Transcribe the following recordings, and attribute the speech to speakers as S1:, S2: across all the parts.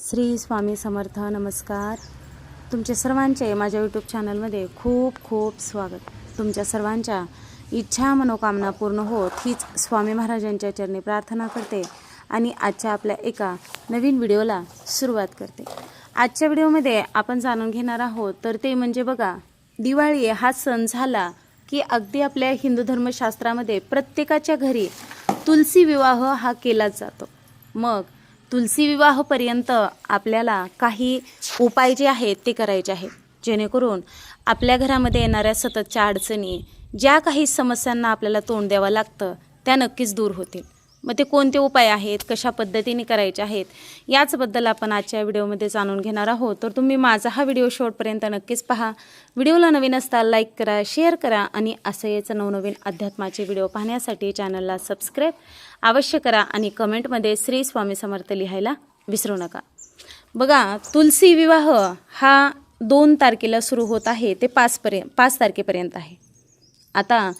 S1: श्री स्वामी समर्थ नमस्कार. तुमचे सर्वांचे माझ्या यूट्यूब चॅनलमध्ये खूप खूप स्वागत. तुमच्या सर्वांच्या इच्छा मनोकामना पूर्ण होत हीच स्वामी महाराजांच्या चरणी प्रार्थना करते आणि आजच्या आपल्या एका नवीन व्हिडिओला सुरुवात करते. आजच्या व्हिडिओमध्ये आपण जाणून घेणार आहोत तर ते म्हणजे बघा दिवाळी हा सण झाला की अगदी आपल्या हिंदू धर्मशास्त्रामध्ये प्रत्येकाच्या घरी तुलसी विवाह हा केलाच जातो. मग तुलसी विवाहपर्यंत आपल्याला काही उपाय जे आहेत ते करायचे आहेत. जेणेकरून आपल्या घरामध्ये येणाऱ्या सततच्या अडचणी ज्या काही समस्यांना आपल्याला तोंड द्यावं लागतं त्या नक्कीच दूर होतील. मग ते कोणते उपाय आहेत? कशा पद्धतीने करायचे आहेत? याचबद्दल आपण आजच्या व्हिडिओमध्ये जाणून घेणार आहोत. तर तुम्ही माझा हा व्हिडिओ शेवटपर्यंत नक्कीच पहा. व्हिडिओला नवीन असता लाईक करा शेअर करा आणि असं याचं नवनवीन अध्यात्माचे व्हिडिओ पाहण्यासाठी चॅनलला सबस्क्राईब अवश्य करा आणि कमेंटमध्ये श्री स्वामी समर्थ लिहायला विसरू नका. बघा तुलसी विवाह हा दोन तारखेला सुरू होत आहे. ते पाचपर्यंत पाच तारखेपर्यंत आहे. आता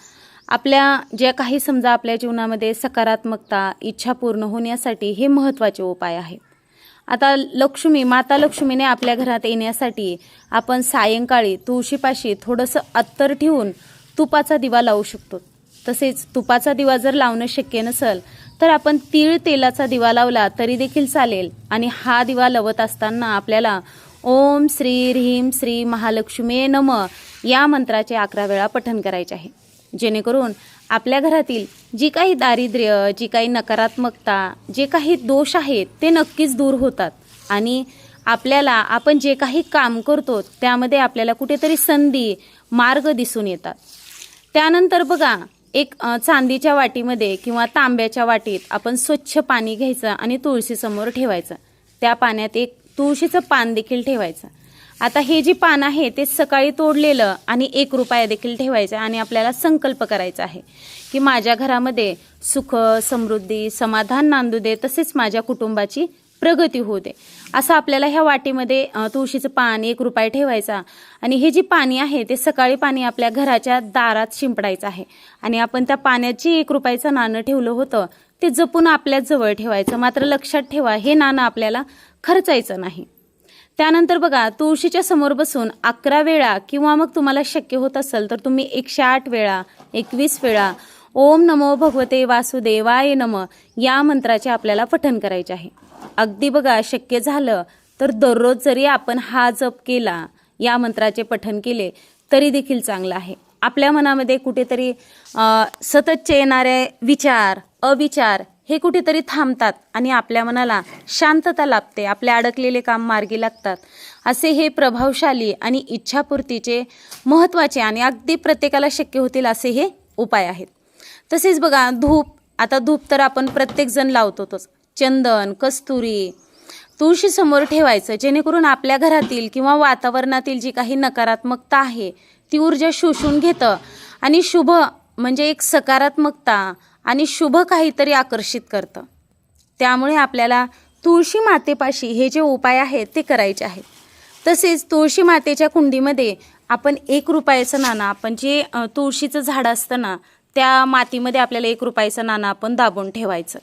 S1: आपल्या ज्या काही समजा आपल्या जीवनामध्ये सकारात्मकता इच्छा पूर्ण होण्यासाठी हे महत्त्वाचे उपाय आहेत. आता लक्ष्मी माता लक्ष्मीने आपल्या घरात येण्यासाठी आपण सायंकाळी तुळशीपाशी थोडंसं अत्तर ठेवून तुपाचा दिवा लावू शकतो. तसेच तुपाचा दिवा जर लावणं शक्य नसेल तर आपण तीळ तेलाचा दिवा लावला तरी देखील चालेल आणि हा दिवा लावत असताना आपल्याला ओम श्री ह्रीम श्री महालक्ष्मी नम या मंत्राचे अकरा वेळा पठण करायचे आहे. जेणेकरून आपल्या घरातील जी काही दारिद्र्य जी काही नकारात्मकता जे काही दोष आहेत ते नक्कीच दूर होतात. आणि आपल्याला आपण जे काही काम करतो त्यामध्ये आपल्याला कुठेतरी संधी मार्ग दिसून येतात. त्यानंतर बघा एक चांदीच्या वाटीमध्ये किंवा तांब्याच्या वाटीत आपण स्वच्छ पाणी घ्यायचं आणि तुळशीसमोर ठेवायचं. त्या पाण्यात एक तुळशीचं पान देखील ठेवायचं. आता हे जे पान आहे ते सकाळी तोडलेलं आणि एक रुपया देखील ठेवायचं आणि आपल्याला संकल्प करायचा आहे की माझ्या घरामध्ये सुख समृद्धी समाधान नांदू दे तसेच माझ्या कुटुंबाची प्रगती होऊ दे. असं आपल्याला ह्या वाटीमध्ये तुळशीचं पान एक रुपये ठेवायचा आणि हे जे पाणी आहे ते सकाळी पाणी आपल्या घराच्या दारात शिंपडायचं आहे आणि आपण त्या पाण्याची एक रुपयाचं नाणं ठेवलं होतं ते जपून आपल्याच जवळ ठेवायचं. मात्र लक्षात ठेवा हे नाणं आपल्याला खर्चायचं नाही. त्यानंतर बघा तुळशीच्या समोर बसून अकरा वेळा किंवा मग तुम्हाला शक्य होत असेल तर तुम्ही एकशे आठ वेळा एकवीस वेळा ओम नमो भगवते वासुदेवाय नम या मंत्राचे आपल्याला पठण करायचे आहे. अगदी बघा शक्य झालं तर दररोज जरी आपण हा जप केला या मंत्राचे पठण केले तरी देखील चांगलं आहे. आपल्या मनामध्ये कुठेतरी सततचे येणारे विचार अविचार हे कुठेतरी थांबतात आणि आपल्या मनाला शांतता लाभते आपले अडकलेले काम मार्गी लागतात. असे हे प्रभावशाली आणि इच्छापूर्तीचे महत्त्वाचे आणि अगदी प्रत्येकाला शक्य होतील असे हे उपाय आहेत. तसेच बघा धूप. आता धूप तर आपण प्रत्येकजण लावतोच चंदन कस्तुरी तुळशी समोर ठेवायचं जेणेकरून आपल्या घरातील किंवा वातावरणातील जी काही नकारात्मकता आहे ती ऊर्जा शोषून घेतं. आणि शुभ म्हणजे एक सकारात्मकता आणि शुभ काहीतरी आकर्षित करतं. त्यामुळे आपल्याला तुळशी मातेपाशी हे जे उपाय आहेत ते करायचे आहेत. तसेच तुळशी मातेच्या कुंडीमध्ये आपण एक रुपयाचं नाणं आपण जे तुळशीचं झाड असतं ना त्या मातीमध्ये आपल्याला एक रुपयाचं नाणं आपण दाबून ठेवायचं.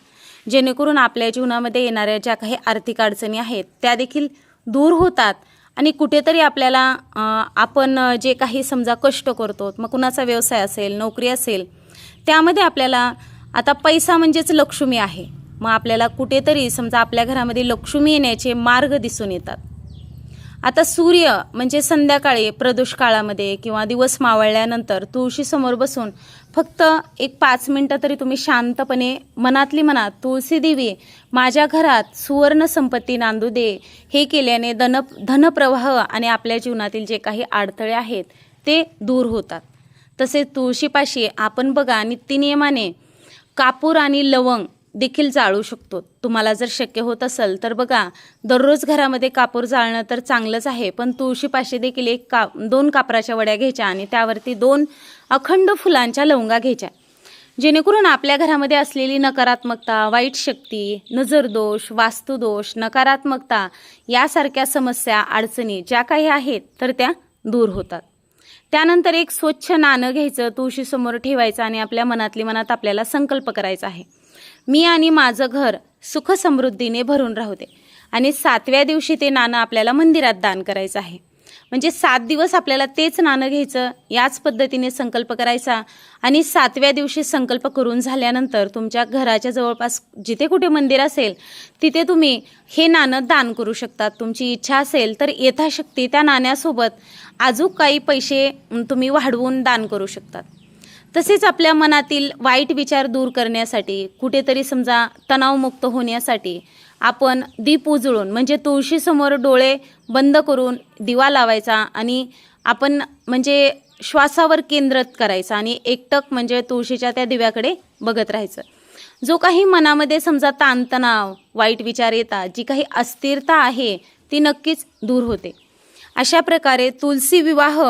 S1: जेणेकरून आपल्या जीवनामध्ये येणाऱ्या ज्या काही आर्थिक अडचणी आहेत त्या देखील दूर होतात आणि कुठेतरी आपल्याला आपण जे काही समजा कष्ट करतो मग कुणाचा व्यवसाय असेल नोकरी असेल त्यामध्ये आपल्याला आता पैसा म्हणजेच लक्ष्मी आहे. मग आपल्याला कुठेतरी समजा आपल्या घरामध्ये लक्ष्मी येण्याचे मार्ग दिसून येतात. आता सूर्य म्हणजे संध्याकाळी प्रदोष काळामध्ये किंवा दिवस मावळल्यानंतर तुळशीसमोर बसून फक्त एक पाच मिनटं तरी तुम्ही शांतपणे मनातली मनात तुळशी देवी माझ्या घरात सुवर्ण संपत्ती नांदू दे. हे केल्याने धन धनप्रवाह आणि आपल्या जीवनातील जे काही अडथळे आहेत ते दूर होतात. तसेच तुळशीपाशी आपण बघा नित्यनियमाने कापूर आणि लवंग देखील जाळू शकतो. तुम्हाला जर शक्य होत असेल तर बघा दररोज घरामध्ये कापूर जाळणं तर चांगलंच आहे पण तुळशीपाशी देखील एक का दोन कापराच्या वड्या घ्यायच्या आणि त्यावरती दोन अखंड फुलांच्या लवंगा घ्यायच्या. जेणेकरून आपल्या घरामध्ये असलेली नकारात्मकता वाईट शक्ती नजरदोष वास्तुदोष नकारात्मकता यासारख्या समस्या अडचणी ज्या काही आहेत तर त्या दूर होतात. त्यानंतर एक स्वच्छ नाणं घ्यायचं तुळशीसमोर ठेवायचं आणि आपल्या मनातली मनात आपल्याला संकल्प करायचा आहे. मी आणि माझं घर सुख समृद्धीने भरून राहू दे आणि सातव्या दिवशी ते नाणं आपल्याला मंदिरात दान करायचं आहे. म्हणजे सात दिवस आपल्याला तेच नाणं घ्यायचं याच पद्धतीने संकल्प करायचा आणि सातव्या दिवशी संकल्प करून झाल्यानंतर तुमच्या घराच्या जवळपास जिथे कुठे मंदिर असेल तिथे तुम्ही हे नाणं दान करू शकतात तुमची इच्छा असेल तर यथाशक्ती त्या नाण्यासोबत अजून काही पैसे तुम्ही वाढवून दान करू शकतात. तसेच आपल्या मनातील वाईट विचार दूर करण्यासाठी कुठेतरी समजा तणावमुक्त होण्यासाठी आपण दीप उजळून म्हणजे तुळशीसमोर डोळे बंद करून दिवा लावायचा आणि आपण म्हणजे श्वासावर केंद्रित करायचं आणि एकटक म्हणजे तुळशीच्या त्या दिव्याकडे बघत राहायचं. जो काही मनामध्ये समजा ताणतणाव वाईट विचार येतात जी काही अस्थिरता आहे ती नक्कीच दूर होते. अशा प्रकारे तुलसी विवाह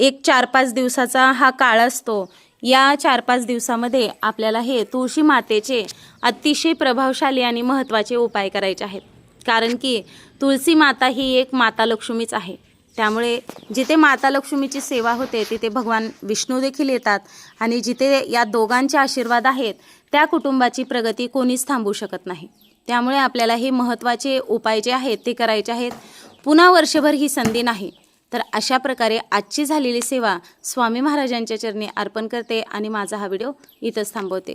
S1: एक चार पाच दिवसाचा हा काळ असतो. या चार पाच दिवसामध्ये आपल्याला हे तुळशी मातेचे अतिशय प्रभावशाली आणि महत्त्वाचे उपाय करायचे आहेत. कारण की तुळसी माता ही एक माता लक्ष्मीच आहे. त्यामुळे जिथे माता लक्ष्मीची सेवा होते तिथे भगवान विष्णू देखील येतात आणि जिथे या दोघांचे आशीर्वाद आहेत त्या कुटुंबाची प्रगती कोणीच थांबू शकत नाही. त्यामुळे आपल्याला हे महत्त्वाचे उपाय जे आहेत ते करायचे आहेत. पुन्हा वर्षभर ही संधी नाही. तर अशा प्रकारे आजची झालेली सेवा स्वामी महाराजांच्या चरणी अर्पण करते आणि माझा हा व्हिडिओ इथंच थांबवते.